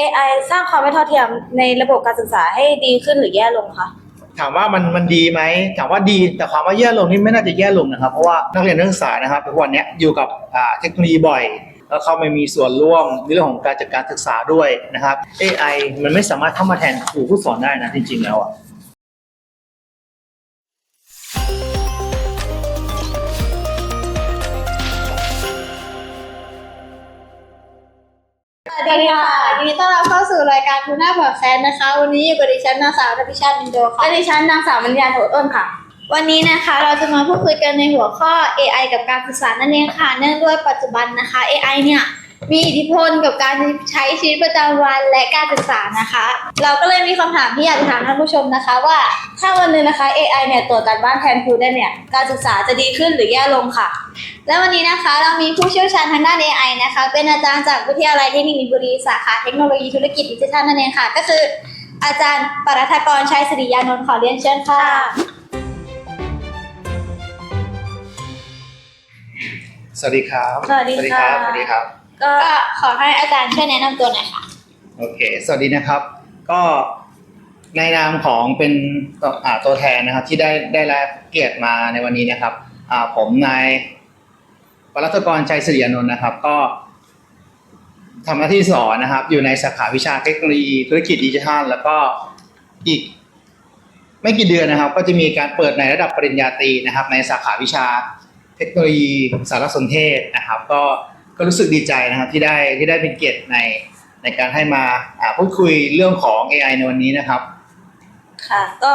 AI สร้างความไม่เท่าเทียมในระบบการศึกษาให้ดีขึ้นหรือแย่ลงคะ ถามว่ามันมันดีไหมถามว่าดีแต่ความว่าแย่ลงนี่ไม่น่าจะแย่ลงนะครับ เพราะว่านักเรียนนักศึกษานะครับทุกวันนี้อยู่กับอ่าเทคโนโลยีบ่อย แล้วเขาไม่มีส่วนร่วมในเรื่องของการจัดการศึกษาด้วยนะครับ AI มันไม่สามารถเข้ามาแทนครูผู้สอนได้นะจริงๆแล้วอะ สวัสดีค่ะยินดีต้อนรับเข้าสู่รายการทูน่าพอดแคสต์นะคะ วันนี้อยู่กับดิฉันนางสาวธพิชาติมินโดค่ะและดิฉันนางสาวบรรยาโถต้นค่ะ วันนี้นะคะเราจะมาพูดคุยกันในหัวข้อ AI กับการศึกษานั่นเองค่ะ เนื่องด้วยปัจจุบันนะคะ AI เนี่ย มีอิทธิพลกับการใช้ชีวิตประจำวันและการศึกษานะคะ เราก็เลยมีคำถามที่อยากจะถามท่านผู้ชมนะคะ ว่าถ้าวันหนึงนะคะ AI เนี่ยตรวจการบ้านแทนครูได้เนี่ยการศึกษาจะดีขึ้นหรือแย่ลงค่ะ และวันนี้นะคะเรามีผู้เชี่ยวชาญทางด้าน AI นะคะ เป็นอาจารย์จากวิทยาลัยเทคนิคมีนบุรีสาขาเทคโนโลยีธุรกิจดิจิทัลนั่นเองค่ะ ก็คือ อาจารย์ปรัฐกรชัยศิริยานนท์ขอเรียนเชิญค่ะสวัสดีครับ สวัสดีค่ะ สวัสดีครับ ก็ขอให้อาจารย์ช่วยแนะนำตัวหน่อยค่ะ โอเค สวัสดีนะครับ ก็ในนามของเป็นตัวอ่าตัวแทนนะครับ ที่ได้ได้รับเกียรติมาในวันนี้นะครับอ่าผมนายปรัตกรชัยศิริยานนท์นะครับ ก็ทำหน้าที่สอนนะครับ อยู่ในสาขาวิชาเทคโนโลยีธุรกิจดิจิทัล แล้วก็อีกไม่กี่เดือนนะครับ ก็จะมีการเปิดในระดับปริญญาตรีนะครับ ในสาขาวิชาเทคโนโลยีสารสนเทศนะครับ ก็ ก็รู้สึกดีใจนะครับที่ได้ที่ได้เป็นเกียรติในในการให้มาอ่าพูดคุยเรื่องของ AI ในวันนี้นะครับ ค่ะ ก็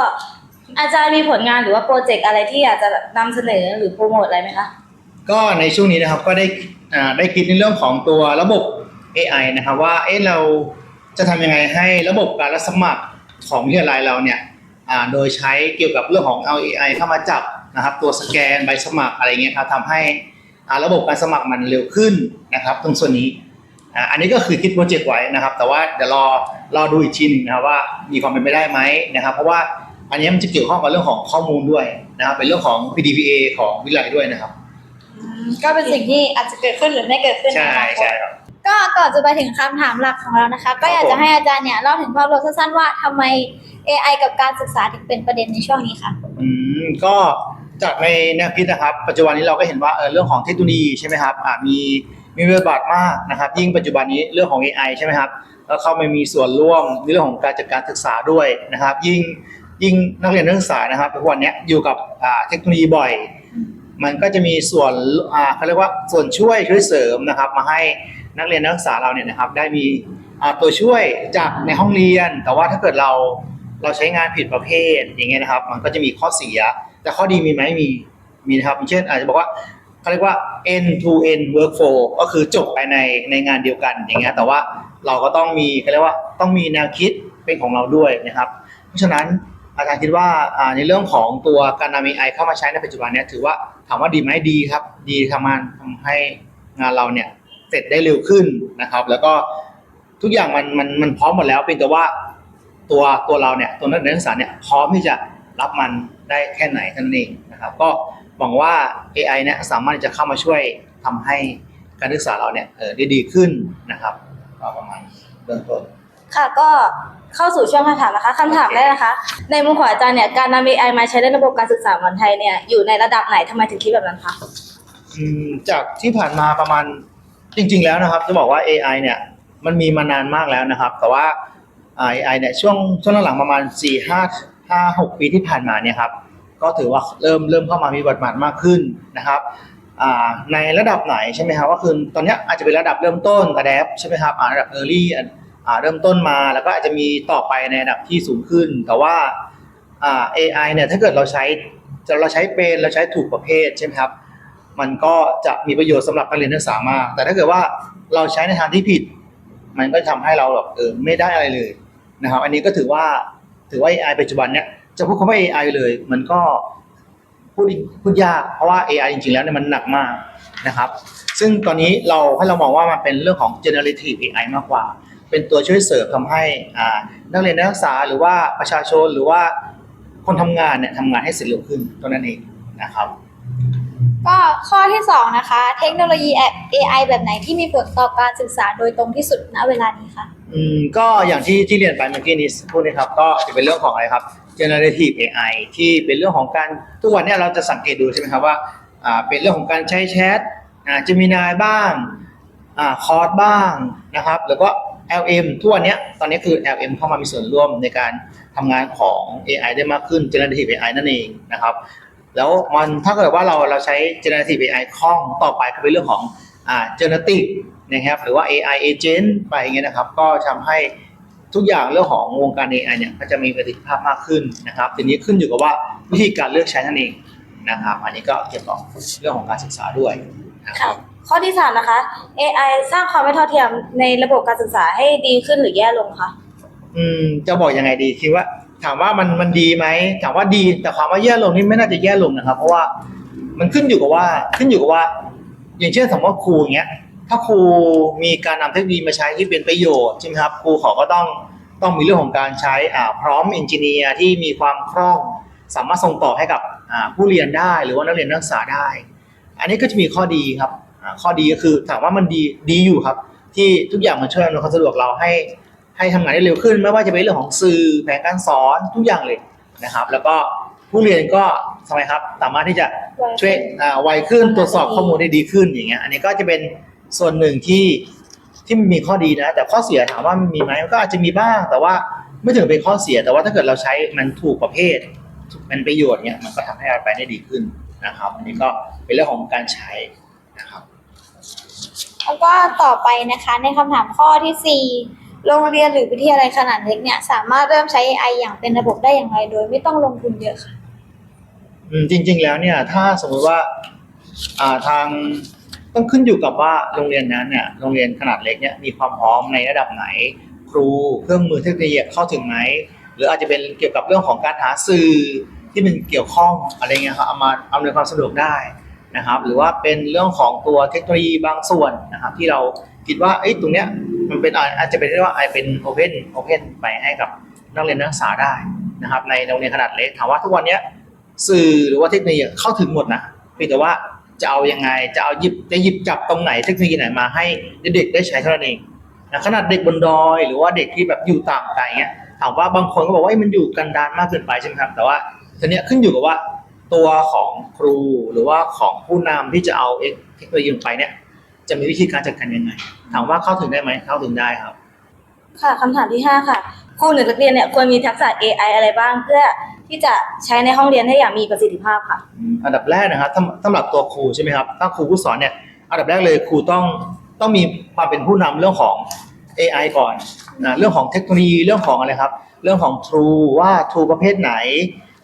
อาจารย์มีผลงานหรือว่าโปรเจกต์อะไรที่อยากจะนำเสนอหรือโปรโมทอะไรไหมคะ ก็ในช่วงนี้นะครับก็ได้อ่าได้คิดในเรื่องของตัวระบบ AI นะครับว่าเอ๊ะเราจะทำยังไงให้ระบบการรับสมัครของวิทยาลัยเราเนี่ยอ่าโดยใช้เกี่ยวกับเรื่องของเอา AI เข้ามาจับนะครับตัวสแกนใบสมัครอะไรเงี้ยครับทำให้อ่า ระบบการสมัครมันเร็วขึ้นนะครับตรงส่วนนี้อ่าอันนี้ก็คือคิดโปรเจกต์ไว้นะครับ แต่ว่าเดี๋ยวรอรอดูอีกทีหนึงนะครับว่ามีความเป็นไปได้ไหมนะครับ เพราะว่าอันนี้มันจะเกี่ยวข้องกับเรื่องของข้อมูลด้วยนะครับ เป็นเรื่องของ PDPA ของวิทยาลัยด้วยนะครับ ก็เป็นสิ่งที่อาจจะเกิดขึ้นหรือไม่เกิดขึ้นในใช่อนาคตใช่ครับก็ก่อนจะไปถึงคำถามหลักของเรานะคะ ก็อยากจะให้อาจารย์เนี่ยเล่าถึงภาพรวมสั้นๆว่าทำไม AI กับการศึกษาถึงเป็นประเด็นในช่วงนี้ค่ะอืมก็ จากในแนวคิดนะครับ ปัจจุบันนี้เราก็เห็นว่าเออเรื่องของเทคโนโลยีใช่ไหมครับอ่ามีมีบทบาทมากนะครับ ยิ่งปัจจุบันนี้เรื่องของ AI ใช่ไหมครับแล้วเข้ามามีส่วนร่วมในเรื่องของการจัดการศึกษาด้วยนะครับ ยิ่งยิ่งนักเรียนนักศึกษานะครับทุกวันนี้อยู่กับเทคโนโลยีบ่อย มันก็จะมีส่วนเขาเรียกว่าส่วนช่วยช่วยเสริมนะครับ มาให้นักเรียนนักศึกษาเราเนี่ยนะครับ ได้มีตัวช่วยจากในห้องเรียน แต่ว่าถ้าเกิดเราเราใช้งานผิดประเภทอย่างเงี้ยนะครับ มันก็จะมีข้อเสีย แต่ข้อดีมีไหมมีมีนะครับเช่นอาจจะบอกว่าเขาเรียกว่า end to end workflow ก็คือจบไปในในงานเดียวกันอย่างเงี้ยแต่ว่าเราก็ต้องมีเขาเรียกว่าต้องมีแนวคิดเป็นของเราด้วยนะครับ เพราะฉะนั้นอาจารย์คิดว่าในเรื่องของตัวการนำ AI เข้ามาใช้ในปัจจุบันนี้ถือว่าถามว่าดีไหมดีครับ ดีทำงานทำให้งานเราเนี่ยเสร็จได้เร็วขึ้นนะครับ แล้วก็ทุกอย่างมันมันมันพร้อมหมดแล้วเพียงแต่ว่าตัวตัวเราเนี่ยตัวนักเรียนนักศึกษาเนี่ยพร้อมที่จะรับมัน ได้แค่ไหนเท่านั้นเองนะครับ ก็หวังว่า AI เนี่ยสามารถที่จะเข้ามาช่วยทำให้การศึกษาเราเนี่ยเออได้ดีขึ้นนะครับก็ประมาณเบื้องต้นค่ะก็เข้าสู่ช่วงคำถามนะคะคำถามแรกนะคะ ในมุมของอาจารย์เนี่ยการนำ AI มาใช้ในระบบการศึกษาของไทยเนี่ยอยู่ในระดับไหนทำไมถึงคิดแบบนั้นคะอืมจากที่ผ่านมาประมาณจริง ๆ แล้วนะครับ จะบอกว่า AI เนี่ยมันมีมานานมากแล้วนะครับ แต่ว่าอ่า AI เนี่ยช่วงช่วงหลังๆประมาณ4 5 5 6ปีที่ผ่านมาเนี่ยครับก็ถือว่าเริ่มเริ่มเข้ามามีบทบาทมากขึ้นนะครับในระดับไหนใช่ไหมครับก็คือตอนนี้อาจจะเป็นระดับเริ่มต้น adapt ใช่ไหมครับระดับ early อ่เริ่มต้นมาแล้วก็อาจจะมีต่อไปในระดับที่สูงขึ้น แต่ว่า AI เนี่ยถ้าเกิดเราใช้เราใช้เป็นเราใช้ถูกประเภทใช่ไหมครับมันก็จะมีประโยชน์สำหรับนักเรียนนักศึกษามาก แต่ถ้าเกิดว่าเราใช้ในทางที่ผิด มันก็ทำให้เราแบบเออไม่ได้อะไรเลยนะครับ อันนี้ก็ถือว่า ถือว่า AI ปัจจุบันเนี้ยจะพูดคำว่า AI เลย มันก็พูดพูดยากเพราะว่า AI จริงๆแล้วเนี่ยมันหนักมากนะครับ ซึ่งตอนนี้เราให้เรามองว่ามันเป็นเรื่องของ generative AI มากกว่า เป็นตัวช่วยเสริมทำให้นักเรียนนักศึกษาหรือว่าประชาชนหรือว่าคนทำงานเนี่ยทำงานให้เสร็จเร็วขึ้นเท่านั้นเองนะครับ ก็ข้อที่สองนะคะ เทคโนโลยี AI แบบไหนที่มีผลต่อการศึกษาโดยตรงที่สุดณเวลานี้คะ อืมก็อย่างที่ที่เรียนไปเมื่อกี้นี้พูดนะครับ ก็จะเป็นเรื่องของอะไรครับ generative AI ที่เป็นเรื่องของการทุกวันเนี้เราจะสังเกตดูใช่ไหมครับว่าอ่าเป็นเรื่องของการใช้แชทอ่า Gemini บ้างอ่าคอร์สบ้างนะครับ แล้วก็ LM ทุกวันเนี้ยตอนนี้คือ LM เข้ามามีส่วนร่วมในการทำงานของ AI ได้มากขึ้น generative AI นั่นเองนะครับ แล้วมันถ้าเกิดว่าเราเราใช้ generative AI คล่องต่อไปก็เป็นเรื่องของอ่า generative นะครับหรือว่า AI agent ไปอย่างเงี้ยนะครับ ก็ทำให้ทุกอย่างเรื่องของวงการ AI เนี่ยก็จะมีประสิทธิภาพมากขึ้นนะครับ ทีนี้ขึ้นอยู่กับว่าวิธีการเลือกใช้นั่นเองนะครับ อันนี้ก็เกี่ยวกับเรื่องของการศึกษาด้วยนะคค่ะรับข้อที่สามนะคะ AI สร้างความไม่เท่าเทียมในระบบการศึกษาให้ดีขึ้นหรือแย่ลงคะอืมจะบอกยังไงดีคิดว่าถามว่ามันมันดีไหมถามว่าดีแต่ความว่าแย่ลงนี่ไม่น่าจะแย่ลงนะครับ เพราะว่ามันขึ้นอยู่กับว่าขึ้นอยู่กับว่า อย่างเช่นสมมติว่าครูอย่างเงี้ย ถ้าครูมีการนำเทคโนโลยีมาใช้ที่เป็นประโยชน์ใช่ไหมครับครูเขาก็ต้องต้องมีเรื่องของการใช้อ่าพร้อมเอนจิเนียร์ที่มีความคล่อง สามารถส่งต่อให้กับอ่าผู้เรียนได้หรือว่านักเรียนนักศึกษาได้ อันนี้ก็จะมีข้อดีครับอ่าข้อดีก็คือถามว่ามันดีดีอยู่ครับ ที่ทุกอย่างมันช่วยอำนวยความสะดวกเราให้ให้ทำงานได้เร็วขึ้น ไม่ว่าจะเป็นเรื่องของสื่อแผนการสอนทุกอย่างเลยนะครับ แล้วก็ผู้เรียนก็ทำไมครับสามารถที่จะช่วยอ่าไวขึ้นตรวจสอบข้อมูลได้ดีขึ้นอย่างเงี้ยอันนี้ก็จะเป็น ส่วนหนึ่งที่ที่มันมีข้อดีนะ แต่ข้อเสียถามว่ามันมีไหมมันก็อาจจะมีบ้าง แต่ว่าไม่ถึงเป็นข้อเสีย แต่ว่าถ้าเกิดเราใช้มันถูกประเภทเป็นประโยชน์เนี่ยมันก็ทำให้เราไปได้ดีขึ้นนะครับ อันนี้ก็เป็นเรื่องของการใช้นะครับแล้วก็ต่อไปนะคะในคำถามข้อที่ 4 โรงเรียนหรือวิทยาลัยขนาดเล็กเนี่ย สามารถเริ่มใช้ AI อย่างเป็นระบบได้อย่างไรโดยไม่ต้องลงทุนเยอะค่ะอืมจริง ๆ แล้วเนี่ย ถ้าสมมุติว่าอ่าทาง ต้องขึ้นอยู่กับว่าโรงเรียนนั้นเนี่ยโรงเรียนขนาดเล็กเนี่ยมีความพร้อมในระดับไหน ครูเครื่องมือเทคโนโลยีเข้าถึงไหมหรืออาจจะเป็นเกี่ยวกับเรื่องของการหาสื่อที่มันเกี่ยวข้องอะไรเงี้ยครับเอามาอำนวยความสะดวกได้นะครับ หรือว่าเป็นเรื่องของตัวเทคโนโลยีบางส่วนนะครับ ที่เราคิดว่าเอ้ตรงเนี้ยมันเป็นอาอาจจะเป็นเรียกว่าไอเป็นโอเพนโอเพนไปให้กับนักเรียนนักศึกษาได้นะครับ ในโรงเรียนขนาดเล็กถามว่าทุกวันเนี้ยสื่อหรือว่าเทคโนโลยีเข้าถึงหมดนะเพียงแต่ว่า จะเอายังไง จะเอาหยิบจะหยิบจับตรงไหนเทคโนโลยีไหนมาให้เด็กๆได้ใช้เท่านั้นเองนะขนาดเด็กบนดอย หรือว่าเด็กที่แบบอยู่ต่างไกลเงี้ยถามว่าบางคนก็บอกว่ามันอยู่กันดานมากเกินไปใช่ไหมครับ แต่ว่าทีนี้ขึ้นอยู่กับว่าตัวของครูหรือว่าของผู้นำที่จะเอาเทคโนโลยีไปเนี่ย จะมีวิธีการจัดการยังไง ถามว่าเข้าถึงได้ไหมเข้าถึงได้ครับ ค่ะคำถามที่ห้าค่ะครูหรือนักเรียนเนี่ยควรมีทักษะ AI อะไรบ้างเพื่อ ที่จะใช้ในห้องเรียนได้อย่างมีประสิทธิภาพค่ะ อันดับแรกนะครับสำสำหรับตัวครูใช่ไหมครับถ้าครูผู้สอนเนี่ยอันดับแรกเลยครูต้องต้องมีความเป็นผู้นำเรื่องของ AI ก่อนนะเรื่องของเทคโนโลยีเรื่องของอะไรครับ เรื่องของครูว่าครูประเภทไหน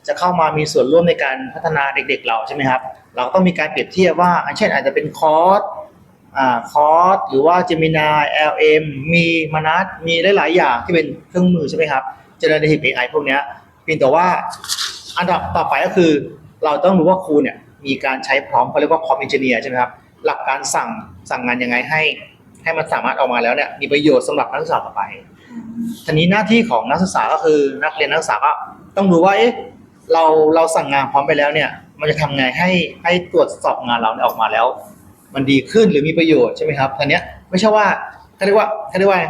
จะเข้ามามีส่วนร่วมในการพัฒนาเด็ก ๆ เราใช่ไหมครับ เราต้องมีการเปรียบเทียบว่าเช่นอาจจะเป็นคอร์สอ่าคอร์สหรือว่า Gemini LM มีมานัสมีหลายๆอย่างที่เป็นเครื่องมือใช่ไหมครับ Generative AI พวกเนี้ย พียงแต่ว่าอันดับต่อไปก็คือ เราต้องรู้ว่าครูเนี่ยมีการใช้พร้อมเขาเรียกว่าพรอมเอนจิเนียร์ใช่ไหมครับ หลักการสั่งสั่งงานยังไงให้ ให้มันสามารถออกมาแล้วเนี่ยมีประโยชน์สำหรับนักศึกษาต่อไปทีนี้หน้าที่ของนักศึกษาก็คือนักเรียนนักศึกษาก็ต้องดูว่าเอ๊ะเราเราสั่งงานพร้อมไปแล้วเนี่ย มันจะทำไงให้ให้ตรวจสอบงานเราเนี่ยออกมาแล้ว มันดีขึ้นหรือมีประโยชน์ใช่ไหมครับทีเนี้ยไม่ใช่ว่าเขาเรียกว่าเขาเรียกว่า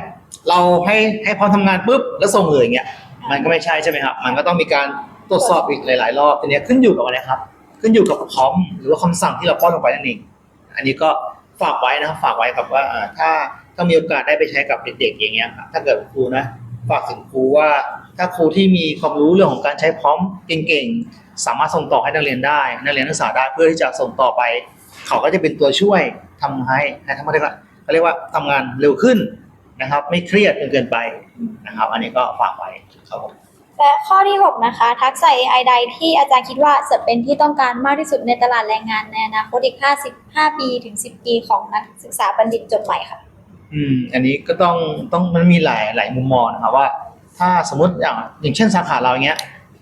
เราให้ให้พร้อมทำงานปุ๊บแล้วส่งเลยอย่างเงี้ย มันก็ไม่ใช่ใช่ไหมครับ มันก็ต้องมีการตรวจสอบอีกหลาย ๆ รอบทีนี้ขึ้นอยู่กับอะไรครับ ขึ้นอยู่กับพร้อมหรือว่าคำสั่งที่เราป้อนลงไปนั่นเอง อันนี้ก็ฝากไว้นะครับฝากไว้กับว่าถ้าถ้ามีโอกาสได้ไปใช้กับเด็ก ๆ อย่างเงี้ยครับถ้าเกิดครูนะฝากถึงครูว่าถ้าครูที่มีความรู้เรื่องของการใช้พร้อมเก่งๆ สามารถส่งต่อให้นักเรียนได้ นักเรียนนักศึกษาได้เพื่อที่จะส่งต่อไป เขาก็จะเป็นตัวช่วยทำให้ให้ทำให้เขาเรียกว่าทำงานเร็วขึ้น นะครับ ไม่เครียดจนเกินไปนะครับ อันนี้ก็ฝากไว้ครับผมและข้อที่ 6 นะคะ ทักษะ AI ใดที่อาจารย์คิดว่าจะเป็นที่ต้องการมากที่สุดในตลาดแรงงานในอนาคตอีก 55 ปีถึง 10 ปีของนักศึกษาบัณฑิตจบใหม่ค่ะ อืม อันนี้ก็ต้องต้องมันมีหลายหลายมุมมองนะครับว่า ถ้าสมมติอย่างอย่างเช่นสาขาเราอย่างเงี้ย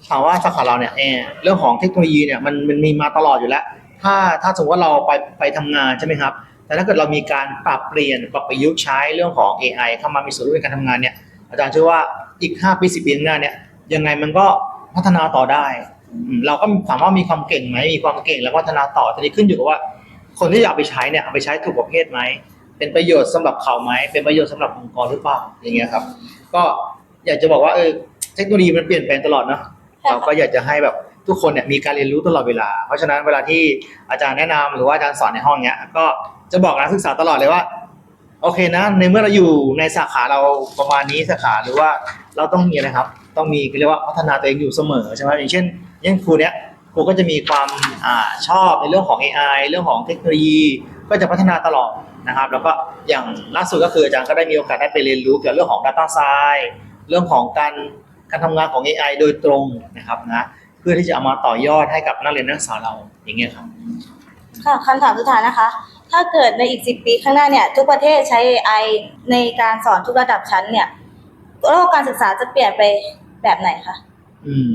ถามว่าสาขาเราเนี่ยเออเรื่องของเทคโนโลยีเนี่ยมันมันมีมาตลอดอยู่แล้ว ถ้าถ้าสมมติว่าเราไปไปทำงานใช่ไหมครับ แต่ถ้าเกิดเรามีการปรับเปลี่ยนปรับประยุกต์ใช้เรื่องของ AI เข้ามามีส่วนร่วมในการทำงานเนี่ยอาจารย์เชื่อว่าอีก 5 ปี 10 ปีข้างหน้าเนี่ยยังไงมันก็พัฒนาต่อได้อืมเราก็ถามว่ามีความเก่งไหมมีความเก่งแล้วก็พัฒนาต่อทีนี้ขึ้นอยู่กับว่า คนที่จะเอาไปใช้เนี่ยเอาไปใช้ถูกประเภทไหมเป็นประโยชน์สำหรับเขาไหมเป็นประโยชน์สำหรับองค์กรหรือเปล่าอย่างเงี้ยครับ ก็อยากจะบอกว่าเออเทคโนโลยีมันเปลี่ยนแปลงตลอดเนาะใช่ค่ะเราก็อยากจะให้แบบทุกคนเนี่ยมีการเรียนรู้ตลอดเวลา เพราะฉะนั้นเวลาที่อาจารย์แนะนำหรือว่าอาจารย์สอนในห้องเนี้ยก็ จะบอกนักศึกษาตลอดเลยว่า โอเคนะ ในเมื่อเราอยู่ในสาขาเราประมาณนี้สาขาหรือว่าเราต้องมีอะครับ ต้องมีเรียกว่าพัฒนาตัวเองอยู่เสมอใช่ไหมอย่างเช่นอย่างครูเนี้ยครูก็จะมีความอ่าชอบในเรื่องของ AI เรื่องของเทคโนโลยีก็จะพัฒนาตลอดนะครับ แล้วก็อย่างล่าสุดก็คืออาจารย์ก็ได้มีโอกาสได้ไปเรียนรู้เกี่ยวกับเรื่องของ Data Science เรื่องของการการทำงานของ AI โดยตรงนะครับนะเพื่อที่จะเอามาต่อยอดให้กับนักเรียนนักศึกษาเราอย่างเงี้ยครับ ค่ะคำถามสุดท้ายนะคะ ถ้าเกิดในอีก10ปีข้างหน้าเนี่ย ทุกประเทศใช้ AI ในการสอนทุกระดับชั้นเนี่ยโลกการศึกษาจะเปลี่ยนไปแบบไหนคะอืม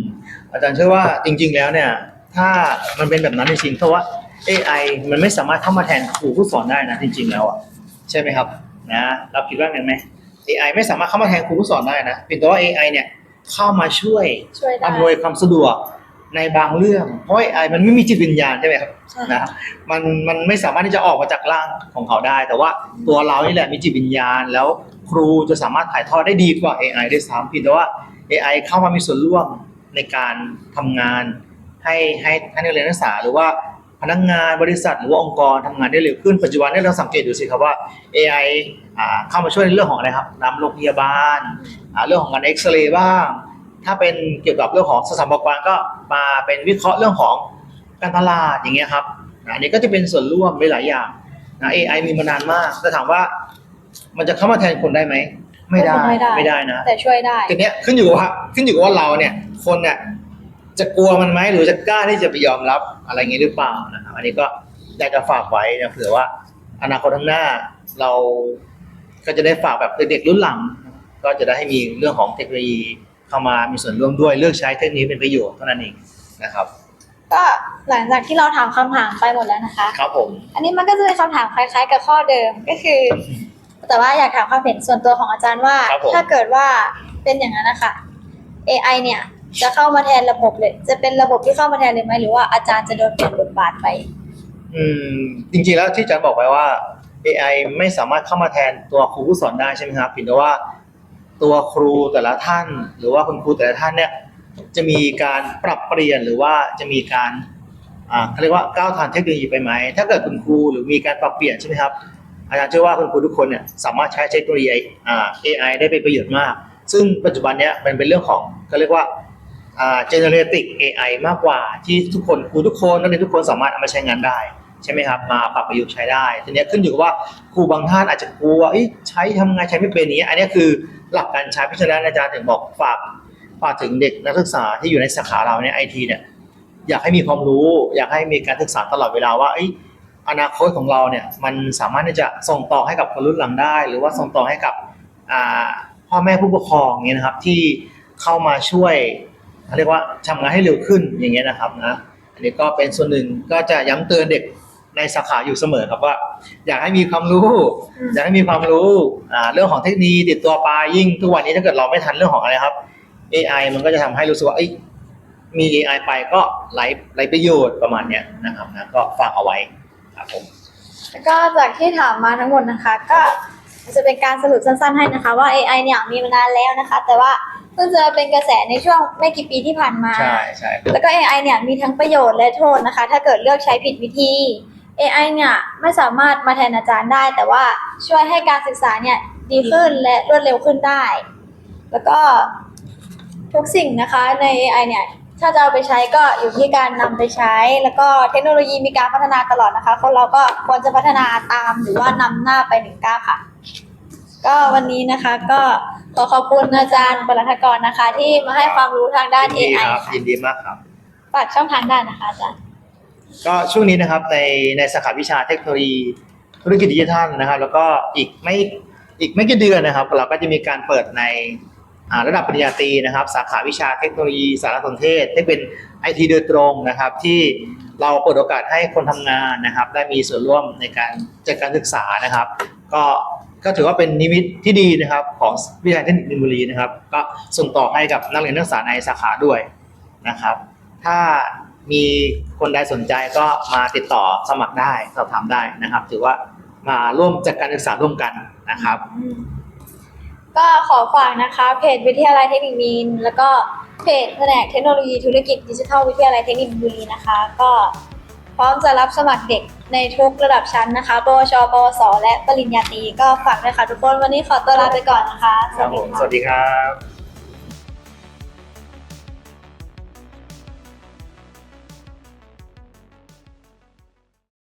อาจารย์เชื่อว่าจริง ๆ แล้วเนี่ย ถ้ามันเป็นแบบนั้นจริงๆเพราะว่า AI มันไม่สามารถเข้ามาแทนครูผู้สอนได้นะจริง ๆ แล้วอะใช่ไหมครับนะเราคิดว่าไงไหม AI ไม่สามารถเข้ามาแทนครูผู้สอนได้นะเพียงแต่ว่า AI เนี่ยเข้ามาช่วยช่วยได้อำนวยความสะดวก ในบางเรื่องเพราะ AI มันไม่มีจิตวิญญาณใช่ไหมครับใช่นะมันมันไม่สามารถที่จะออกมาจากร่างของเขาได้ แต่ว่าตัวเรานี่แหละมีจิตวิญญาณ แล้วครูจะสามารถถ่ายทอดได้ดีกว่า AI ด้วยซ้ำเพียงแต่ว่า AI เข้ามามีส่วนร่วมในการทำงาน ให้ให้ให้นักเรียนนักศึกษาหรือว่าพนักงานบริษัทหรือว่าองค์กรทำงานได้เร็วขึ้นปัจจุบันนี้เราสังเกตดูสิครับว่า AI อ่าเข้ามาช่วยในเรื่องของอะไรครับนำโรงพยาบาลอ่าเรื่องของการเอ็กซเรย์บ้าง ถ้าเป็นเกี่ยวกับเรื่องของสถานบริการก็มาเป็นวิเคราะห์เรื่องของการตลาดอย่างเงี้ยครับนะอันนี้ก็จะเป็นส่วนร่วมในหลายอย่างนะ AI มีมานานมากแต่ถามว่า มันจะเข้ามาแทนคนได้ไหมไม่ได้ไม่ได้ไม่ได้นะ แต่ช่วยได้ทีเนี้ยขึ้นอยู่กับว่าขึ้นอยู่กับว่าเราเนี่ยคนเนี่ยจะกลัวมันไหมหรือจะกล้าที่จะไปยอมรับอะไรเงี้ยหรือเปล่านะครับอันนี้ก็อยากจะฝากไว้นะเผื่อว่า อนาคตข้างหน้าเราก็จะได้ฝากแบบเด็กๆรุ่นหลัง ก็จะได้ให้มีเรื่องของเทคโนโลยี เข้ามามีส่วนร่วมด้วยเลือกใช้เทคโนโลยีเป็นประโยชน์เท่านั้นเองนะครับ ก็หลังจากที่เราถามคำถามไปหมดแล้วนะคะ ครับผมอันนี้มันก็จะเป็นคำถามคล้ายๆ กับข้อเดิมก็คือ แต่ว่าอยากถามความเห็นส่วนตัวของอาจารย์ว่า ครับผม ถ้าเกิดว่าเป็นอย่างนั้นนะคะ AI เนี่ยจะเข้ามาแทนระบบเลยจะเป็นระบบที่เข้ามาแทนเลยไหมหรือว่าอาจารย์จะโดนเปลี่ยนบทบาทไป อืมจริงๆแล้วที่อาจารย์บอกไปว่า AI ไม่สามารถเข้ามาแทนตัวครูผู้สอนได้ใช่ไหมครับเพียงแต่ว่า ตัวครูแต่ละท่าน หรือว่าคุณครูแต่ละท่านเนี่ยจะมีการปรับเปลี่ยนหรือว่าจะมีการอ่าเขาเรียกว่าก้าวทันเทคโนโลยีไปไหม ถ้าเกิดคุณครูหรือมีการปรับเปลี่ยนใช่ไหมครับอาจารย์เชื่อว่าคุณครูทุกคนเนี่ยสามารถใช้เทคโนโลยีอ่า AI ได้เป็นประโยชน์มาก ซึ่งปัจจุบันเนี้ยมันเป็นเรื่องของเขาเรียกว่าอ่า generative AI มากกว่าที่ทุกคนครูทุกคนนักเรียนทุกคนสามารถเอามาใช้งานได้ ใช่ไหมครับมาปรับประยุกต์ใช้ได้ทีนี้ขึ้นอยู่กับว่าครูบางท่านอาจจะกลัวว่าใช้ทำไงใช้ไม่เป็นนี้ อันนี้คือหลักการใช้เพราะฉะนั้นอาจารย์ถึงบอกฝากฝากถึงเด็กนักศึกษาที่อยู่ในสาขาเราเนี่ยไอทีเนี่ยอยากให้มีความรู้ อยากให้มีการศึกษาตลอดเวลาว่าอนาคตของเราเนี่ยมันสามารถที่จะส่งต่อให้กับคนรุ่นหลังได้ หรือว่าส่งต่อให้กับพ่อแม่ผู้ปกครองเงี้ยนะครับที่เข้ามาช่วยเขาเรียกว่าทำงานให้เร็วขึ้นอย่างเงี้ยนะครับนะอันนี้ก็เป็นส่วนหนึ่งก็จะย้ำเตือนเด็ก ในสาขาอยู่เสมอครับว่า อยากให้มีความรู้อืมอยากให้มีความรู้อ่าเรื่องของเทคโนโลยีติดตัวไปยิ่งทุกวันนี้ถ้าเกิดเราไม่ทันเรื่องของอะไรครับ AI มันก็จะทำให้รู้สึกว่าเอ้ยมี AI ไปก็ไร้ไร้ประโยชน์ประมาณเนี้ยนะครับนะก็ฝากเอาไว้ครับผมแล้วก็จากที่ถามมาทั้งหมดนะคะ ก็จะเป็นการสรุปสั้นๆให้นะคะว่า AI เนี่ยมีมานานแล้วนะคะ แต่ว่าเพิ่งจะเป็นกระแสในช่วงไม่กี่ปีที่ผ่านมา ใช่ใช่แล้วก็ AI เนี่ยมีทั้งประโยชน์และโทษนะคะ ถ้าเกิดเลือกใช้ผิดวิธี AI เนี่ยไม่สามารถมาแทนอาจารย์ได้ แต่ว่าช่วยให้การศึกษาเนี่ยดีขึ้นและรวดเร็วขึ้นได้ แล้วก็ทุกสิ่งนะคะใน AI เนี่ยถ้าจะเอาไปใช้ก็อยู่ที่การนำไปใช้ แล้วก็เทคโนโลยีมีการพัฒนาตลอดนะคะคนเราก็ควรจะพัฒนาตามหรือว่านำหน้าไปหนึ่งก้าวค่ะ ก็วันนี้นะคะก็ขอขอบคุณอาจารย์ปรัฐกรนะคะ ที่มาให้ความรู้ทางด้านยินดี AI ครับค่ะยินดีมากครับฝากช่องทางได้นะคะอาจารย์ ก็ช่วงนี้นะครับในในสาขาวิชาเทคโนโลยีธุรกิจดิจิทัลนะครับ แล้วก็อีกไม่อีกไม่กี่เดือนนะครับ เราก็จะมีการเปิดในระดับปริญญาตรีนะครับ สาขาวิชาเทคโนโลยีสารสนเทศที่เป็นไอทีโดยตรงนะครับ ที่เราเปิดโอกาสให้คนทำงานนะครับ ได้มีส่วนร่วมในการจัดการศึกษานะครับ ก็ก็ถือว่าเป็นนิมิตที่ดีนะครับของวิทยาลัยเทคนิคมินบุรีนะครับ ก็ส่งต่อให้กับนักเรียนนักศึกษาในสาขาด้วยนะครับ ถ้า มีคนใดสนใจก็มาติดต่อสมัครได้สอบถามได้นะครับ ถือว่ามาร่วมจัดการศึกษาร่วมกันนะครับ ก็ขอฝากนะคะ เพจวิทยาลัยเทคนิคมีนแล้วก็เพจแผนกเทคโนโลยีธุรกิจดิจิทัลวิทยาลัยเทคนิคบุรีนะคะ ก็พร้อมจะรับสมัครเด็กในทุกระดับชั้นนะคะปวชปวส และปริญญาตรีก็ฝากด้วยค่ะทุกคน วันนี้ขอตัวลาไปก่อนนะคะครับผมสวัสดีครับ